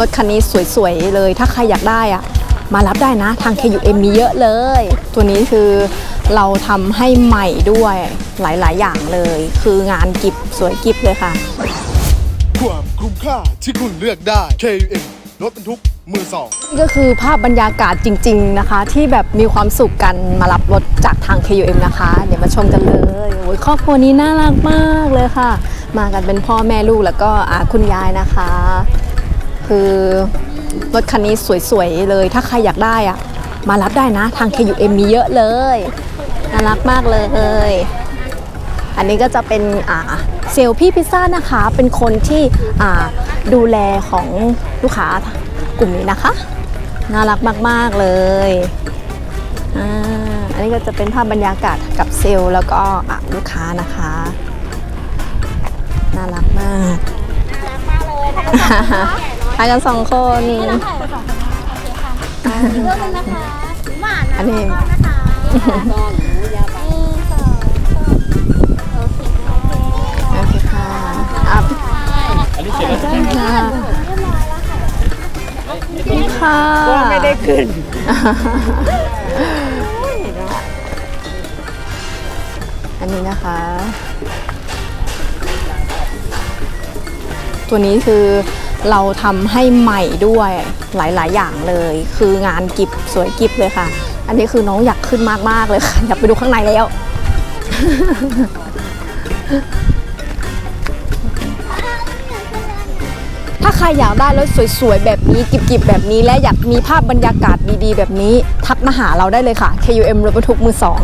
รถคันนี้สวยๆเลย ถ้าใครอยากได้อะมารับได้นะ ทาง KUM มีเยอะเลย ตัวนี้คือเราทำให้ใหม่ด้วยหลายๆ อย่างเลย คืองานกิบสวยกิบเลยค่ะ ความคุ้มค่าที่คุณเลือกได้ KUM รถบรรทุกมือสองนี่ก็คือภาพบรรยากาศจริง ๆนะคะ ที่แบบมีความสุขกันมารับรถจากทาง KUM นะคะ เดี๋ยวมาชมกันเลยโอ้ยครอบครัวนี้น่ารักมากเลยค่ะ มากันเป็นพ่อแม่ลูกแล้วก็อาคุณยายนะคะ คือรถคันนี้สวยๆเลย ถ้าใครอยากได้อะมารับได้นะ ทาง KUM มีเยอะเลยน่ารักมากเลย อันนี้ก็จะเป็นอ่าเซลล์พี่พิซซ่านะคะ เป็นคนที่อ่าดูแลของลูกค้ากลุ่มนี้นะคะ น่ารักมากๆเลยอ่าอันนี้ก็จะเป็นภาพบรรยากาศกับเซลแล้วก็ลูกค้านะคะ น่ารักมากถ่าย กันสองคนเรื่องนึงนะคะหวานนะอันนี้ก้อนนะคะก้อนหนูยาบาสองโอเคค่ะโอเคค่ะอะอันนี้เสร็จแล้วใช่ไหมค่ะค่ะไม่ได้ขึ้นอันนี้นะคะ ตัวนี้คือ เราทำให้ใหม่ด้วยหลาย ๆ อย่างเลย คืองานกิบสวยกิบเลยค่ะ อันนี้คือน้องอยากขึ้นมาก ๆ เลยค่ะ อยากไปดูข้างในแล้ว ถ้าใครอยากได้รถสวย ๆ แบบนี้กิบๆ แบบนี้และอยากมีภาพบรรยากาศดี ๆ แบบนี้ ทักมาหาเราได้เลยค่ะ KUM รถบรรทุกมือสอง